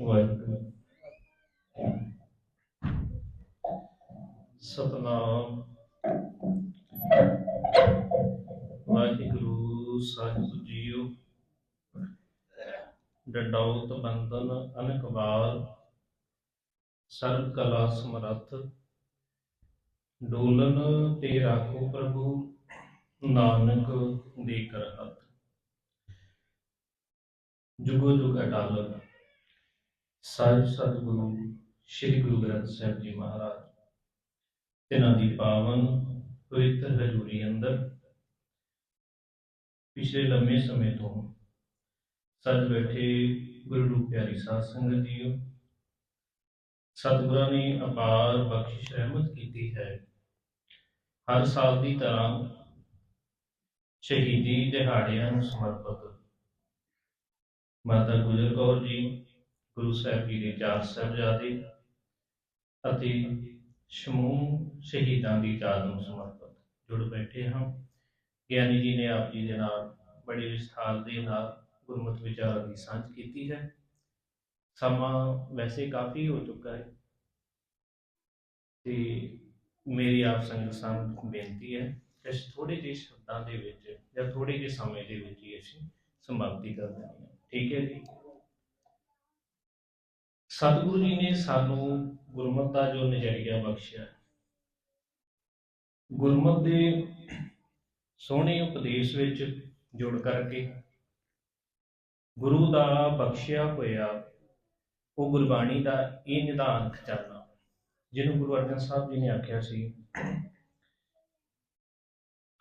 ਵਾਹਿਗੁਰੂ ਸਤਨਾਮ। ਵਾਹਿਗੁਰੂ, ਸਾਹਿਬ ਜੀਓ। ਡੰਡੌਤ ਬੰਦਨ ਅਨਕਵਾਰ ਸਰਬ ਕਲਾ ਸਮਰੱਥ। ਡੋਲਨ ਤੇ ਰਾਖੋ ਪ੍ਰਭੂ, ਨਾਨਕ ਦੇ ਕਰ ਹੱਥ ਜੁਗੋ ਜੁਗ ਅਟਲ। ਸਾਹਿਬ ਸਤਿਗੁਰੂ, ਸ੍ਰੀ ਗੁਰੂ ਗ੍ਰੰਥ ਸਾਹਿਬ ਜੀ ਮਹਾਰਾਜ, ਤਿਨਾਂ ਦੀ ਪਾਵਨ ਪਵਿੱਤਰ ਹਜ਼ੂਰੀ ਅੰਦਰ ਪਿਛਲੇ ਲੰਮੇ ਸਮੇਂ ਤੋਂ ਸੱਜ ਬੈਠੇ ਗੁਰੂ ਰੂਪ ਪਿਆਰੀ ਸਾਧ ਸੰਗਤ ਜੀਓ, ਸਤਿਗੁਰਾਂ ਨੇ ਅਪਾਰ ਬਖਸ਼ਿਸ਼ ਰਹਿਮਤ ਕੀਤੀ ਹੈ। ਹਰ ਸਾਲ ਦੀ ਤਰ੍ਹਾਂ ਸ਼ਹੀਦੀ ਦਿਹਾੜਿਆਂ ਨੂੰ ਸਮਰਪਿਤ। ਮਾਤਾ ਗੁਜਰ ਕੌਰ ਜੀ ਗੁਰੂ ਸਾਹਿਬ ਜੀ ਦੇ ਚਾਰ ਸਾਹਿਬਜ਼ਾਦੇ ਅਤੇ ਸਮੂਹ ਸ਼ਹੀਦਾਂ ਦੀ ਯਾਦ ਨੂੰ ਸਮਰਪਿਤ ਜੁੜ ਬੈਠੇ ਹਾਂ। ਗਿਆਨੀ ਜੀ ਨੇ ਆਪ ਜੀ ਦੇ ਨਾਲ ਬੜੀ ਵਿਸਥਾਰ ਦੇ ਨਾਲ ਗੁਰਮਤਿ ਵਿਚਾਰਾਂ ਦੀ ਸਾਂਝ ਕੀਤੀ ਹੈ। ਸਮਾਂ ਵੈਸੇ ਕਾਫੀ ਹੋ ਚੁੱਕਾ ਹੈ ਤੇ ਮੇਰੀ ਆਪ ਸੰਗਤ ਸਾਹਮਣੇ ਬੇਨਤੀ ਹੈ ਕਿ ਥੋੜੇ ਜਿਹੇ ਸ਼ਬਦਾਂ ਦੇ ਵਿੱਚ ਜਾਂ ਥੋੜੇ ਜਿਹੇ ਸਮੇਂ ਦੇ ਵਿੱਚ ਹੀ ਅਸੀਂ ਸਮਾਪਤੀ ਕਰ ਦੇਣੀ ਹੈ। ਠੀਕ ਹੈ ਜੀ। ਸਤਿਗੁਰੂ ਜੀ ਨੇ ਸਾਨੂੰ ਗੁਰਮਤਿ ਦਾ ਜੋ ਨਜ਼ਰੀਆ ਬਖਸ਼ਿਆ। ਗੁਰਮਤ ਦੇ ਸੋਹਣੇ ਉਪਦੇਸ਼ ਵਿੱਚ ਜੁੜ ਕਰਕੇ ਗੁਰੂ ਦਾ ਬਖਸ਼ਿਆ ਹੋਇਆ, ਉਹ ਗੁਰਬਾਣੀ ਦਾ ਇਹ ਨਿਧਾਨ ਖਜ਼ਾਨਾ, ਜਿਹਨੂੰ ਗੁਰੂ ਅਰਜਨ ਸਾਹਿਬ ਜੀ ਨੇ ਆਖਿਆ ਸੀ,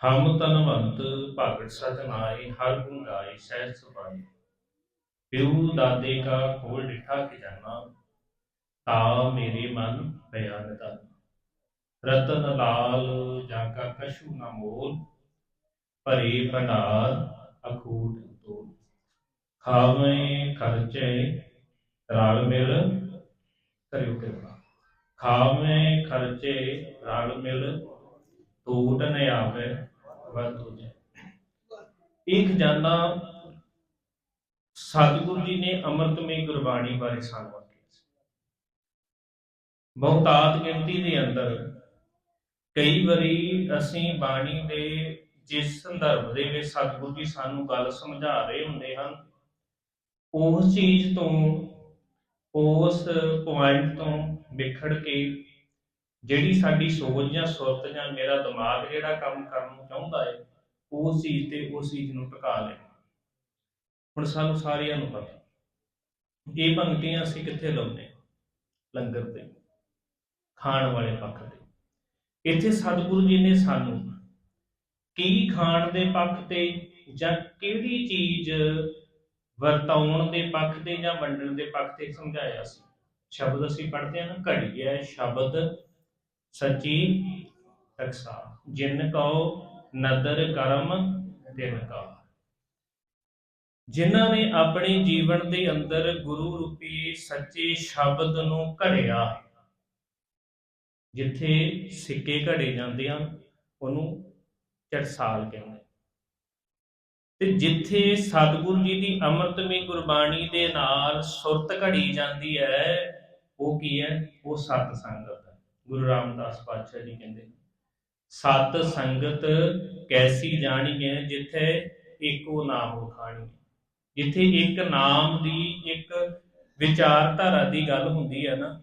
ਹਮ ਤਨਵੰਤ ਭਗਤ ਸਜਨਾਏ, ਹਰ ਗੁਣ ਗਾਏ, ਸਹਿਜ ਸੁਭਾਏ। ਪਿਉ ਦਾਦੇ ਕਾ ਖੋਲ ਡਿਠਾ ਖਜ਼ਾਨਾ ਤਾ ਮੇਰੇ ਮਨ ਬਿਆਨ ਦਾ ਰਤਨ ਲਾਲ ਜਾਂ ਕਾ ਕਛੂ ਨ ਮੋਲ, ਭਰੇ ਭੰਡਾਰ ਅਖੂਟ ਤੋਲ। ਖਾਵੇਂ ਖਰਚੇ ਰਲ ਮਿਲ ਕਰਿਓ ਕਿਰਪਾ। ਖਾਵੇਂ ਖਰਚੇ ਰਾਲ ਮਿਲ ਟੂਟ ਨ ਆਵੇ ਵਰਤ ਹੋ ਜਾਏ ਇਹ ਖਜ਼ਾਨਾ ਸਤਿਗੁਰੂ ਜੀ ਨੇ ਅੰਮ੍ਰਿਤਮਈ ਗੁਰਬਾਣੀ ਬਾਰੇ ਸਾਨੂੰ ਆਖਿਆ ਸੀ। ਬਹੁਤਾਤ ਗਿਣਤੀ ਦੇ ਅੰਦਰ ਕਈ ਵਾਰੀ ਅਸੀਂ ਬਾਣੀ ਦੇ ਜਿਸ ਸੰਦਰਭ ਦੇ ਵਿੱਚ ਸਤਿਗੁਰੂ ਜੀ ਸਾਨੂੰ ਗੱਲ ਸਮਝਾ ਰਹੇ ਹੁੰਦੇ ਹਨ, ਉਸ ਚੀਜ਼ ਤੋਂ, ਉਸ ਪੁਆਇੰਟ ਤੋਂ ਵਿਖੜ ਕੇ ਜਿਹੜੀ ਸਾਡੀ ਸੋਚ ਜਾਂ ਸੁਰਤ ਜਾਂ ਮੇਰਾ ਦਿਮਾਗ ਜਿਹੜਾ ਕੰਮ ਕਰਨ ਨੂੰ ਚਾਹੁੰਦਾ ਹੈ, ਉਸ ਚੀਜ਼ ਤੇ ਉਸ ਚੀਜ਼ ਨੂੰ ਟਿਕਾ ਲੈ ਹੁਣ ਸਾਨੂੰ ਸਾਰਿਆਂ ਨੂੰ ਪਤਾ। ਇਹ ਪੰਕਤੀਆਂ ਅਸੀਂ ਕਿੱਥੇ ਲਾਉਂਦੇ ਲੰਗਰ ਤੇ, ਖਾਣ ਵਾਲੇ ਪੱਖ ਤੇ। ਇੱਥੇ ਸਤਿਗੁਰੂ ਜੀ ਨੇ ਸਾਨੂੰ ਕੀ ਖਾਣ ਦੇ ਪੱਖ ਤੇ ਜਾਂ ਕਿਹੜੀ ਚੀਜ਼ ਵਰਤਾਉਣ ਦੇ ਪੱਖ ਤੇ ਜਾਂ ਵੰਡਣ ਦੇ ਪੱਖ ਤੇ ਸਮਝਾਇਆ ਸੀ? ਸ਼ਬਦ ਅਸੀਂ ਪੜ੍ਹਦੇ ਹਾਂ ਨਾ ਘੜੀ ਹੈ ਸ਼ਬਦ, ਸੱਚੀ ਟਕਸਾ ਜਿਨ ਕਉ ਨਦਰ ਕਰਮ, ਤਿਨ ਕਾ। ਜਿਨ੍ਹਾਂ ਨੇ ਆਪਣੇ ਜੀਵਨ ਦੇ ਅੰਦਰ ਗੁਰੂ ਰੂਪੀ ਸੱਚੇ ਸ਼ਬਦ ਨੂੰ ਘੜਿਆ ਜਿੱਥੇ ਸਿੱਕੇ ਘੜੇ ਜਾਂਦੇ ਹਨ, ਉਹਨੂੰ ਚੜਸਾਲ ਕਹਿੰਦੇ ਤੇ ਜਿੱਥੇ ਸਤਿਗੁਰੂ ਜੀ ਦੀ ਅੰਮ੍ਰਿਤਮਈ ਗੁਰਬਾਣੀ ਦੇ ਨਾਲ ਸੁਰਤ ਘੜੀ ਜਾਂਦੀ ਹੈ, ਉਹ ਕੀ ਹੈ? ਉਹ ਸਤ ਸੰਗਤ ਹੈ। ਗੁਰੂ ਰਾਮਦਾਸ ਪਾਤਸ਼ਾਹ ਜੀ ਕਹਿੰਦੇ ਸਤ ਸੰਗਤ ਕੈਸੀ ਜਾਣੀ ਹੈ ਜਿੱਥੇ ਇੱਕੋ ਨਾਮ ਖਾਣੀ ਜਿੱਥੇ ਇੱਕ ਨਾਮ ਦੀ ਇੱਕ ਵਿਚਾਰਧਾਰਾ ਦੀ ਗੱਲ ਹੁੰਦੀ ਹੈ ਨਾ,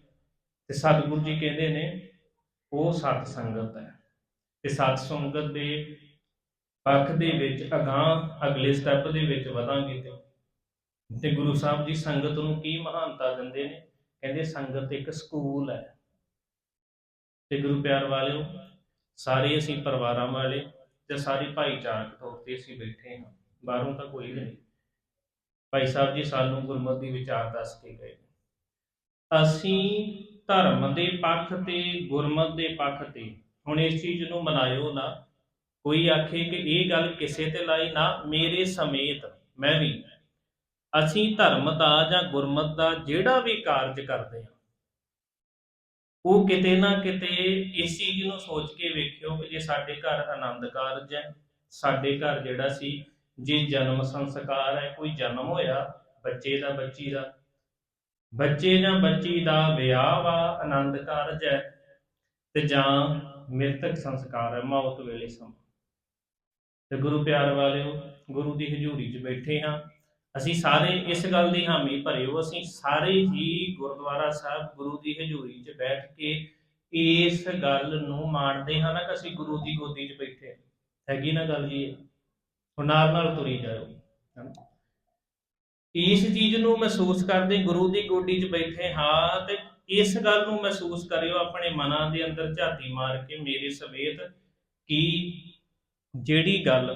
ਤੇ ਸਤਿਗੁਰੂ ਜੀ ਕਹਿੰਦੇ ਨੇ, ਉਹ ਸਤ ਸੰਗਤ ਹੈ। ਤੇ ਸਤ ਸੰਗਤ ਦੇ ਪੱਖ ਦੇ ਵਿੱਚ ਅਗਾਹ ਅਗਲੇ ਸਟੈਪ ਦੇ ਵਿੱਚ ਵਧਾਂਗੇ ਤੇ ਤੇ ਗੁਰੂ ਸਾਹਿਬ ਜੀ ਸੰਗਤ ਨੂੰ ਕੀ ਮਹਾਨਤਾ ਦਿੰਦੇ ਨੇ? ਕਹਿੰਦੇ ਸੰਗਤ ਇੱਕ ਸਕੂਲ ਹੈ। ਤੇ ਗੁਰੂ ਪਿਆਰ ਵਾਲਿਓ, ਸਾਰੇ ਅਸੀਂ ਪਰਿਵਾਰਾਂ ਵਾਲੇ ਤੇ ਸਾਰੇ ਭਾਈਚਾਰਕ ਤੌਰ ਤੇ ਅਸੀਂ ਬੈਠੇ ਹਾਂ, ਬਾਹਰੋਂ ਤਾਂ ਕੋਈ ਨਹੀਂ। ਭਾਈ ਸਾਹਿਬ ਜੀ ਸਾਨੂੰ ਗੁਰਮਤਿ ਦੀ ਵਿਚਾਰ ਦੱਸ ਕੇ ਗਏ ਅਸੀਂ ਧਰਮ ਦੇ ਪੱਖ ਤੇ, ਗੁਰਮਤਿ ਦੇ ਪੱਖ ਤੇ ਹੁਣ ਇਸ ਚੀਜ਼ ਨੂੰ ਮਨਾਇਓ ਨਾ। ਕੋਈ ਆਖੇ ਕਿ ਇਹ ਗੱਲ ਕਿਸੇ ਤੇ ਲਾਈ ਨਾ, ਮੇਰੇ ਸਮੇਤ ਮੈਂ ਵੀ। ਅਸੀਂ ਧਰਮ ਦਾ ਜਾਂ ਗੁਰਮਤ ਦਾ ਜਿਹੜਾ ਵੀ ਕਾਰਜ ਕਰਦੇ ਹਾਂ, ਉਹ ਕਿਤੇ ਨਾ ਕਿਤੇ ਇਸ ਚੀਜ਼ ਨੂੰ ਸੋਚ ਕੇ ਵੇਖਿਓ ਕਿ ਜੇ ਸਾਡੇ ਘਰ ਆਨੰਦ ਕਾਰਜ ਹੈ, ਸਾਡੇ ਘਰ ਜਿਹੜਾ ਸੀ ਜੇ ਜਨਮ ਸੰਸਕਾਰ ਹੈ, ਕੋਈ ਜਨਮ ਹੋਇਆ, ਬੱਚੇ ਦਾ ਬੱਚੀ ਦਾ। ਬੱਚੇ ਜਾਂ ਬੱਚੀ ਦਾ ਵਿਆਹ ਵਾ, ਆਨੰਦ ਕਾਰਜ ਹੈ, ਤੇ ਜਾਂ ਮ੍ਰਿਤਕ ਸੰਸਕਾਰ ਹੈ, ਮੌਤ ਵੇਲੇ ਸਮਾਂ। ਤੇ ਗੁਰੂ ਪਿਆਰ ਵਾਲਿਓ, ਗੁਰੂ ਦੀ ਹਜ਼ੂਰੀ 'ਚ ਬੈਠੇ ਹਾਂ। ਅਸੀਂ ਸਾਰੇ ਇਸ ਗੱਲ ਦੀ ਹਾਮੀ ਭਰਿਓ, ਅਸੀਂ ਸਾਰੇ ਹੀ ਗੁਰਦੁਆਰਾ ਸਾਹਿਬ, ਗੁਰੂ ਦੀ ਹਜ਼ੂਰੀ 'ਚ ਬੈਠ ਕੇ ਇਸ ਗੱਲ ਨੂੰ ਮਾਣਦੇ ਹਾਂ ਨਾ ਕਿ ਅਸੀਂ ਗੁਰੂ ਦੀ ਗੋਦੀ 'ਚ ਬੈਠੇ ਹੈਗੀ ਨਾ ਗੱਲ ਜੀ ਹੁਣ ਨਾਲ ਨਾਲ ਤੁਰੀ ਜਾਓ ਇਸ ਚੀਜ਼ ਨੂੰ ਮਹਿਸੂਸ ਕਰਦੇ ਗੁਰੂ ਦੀ ਗੋਡੀ 'ਚ ਬੈਠੇ ਹਾਂ ਤੇ ਇਸ ਗੱਲ ਨੂੰ ਮਹਿਸੂਸ ਕਰਿਓ, ਆਪਣੇ ਮਨਾਂ ਦੇ ਅੰਦਰ ਝਾਤੀ ਮਾਰ ਕੇ ਮੇਰੇ ਸਮੇਤ ਕਿ ਜਿਹੜੀ ਗੱਲ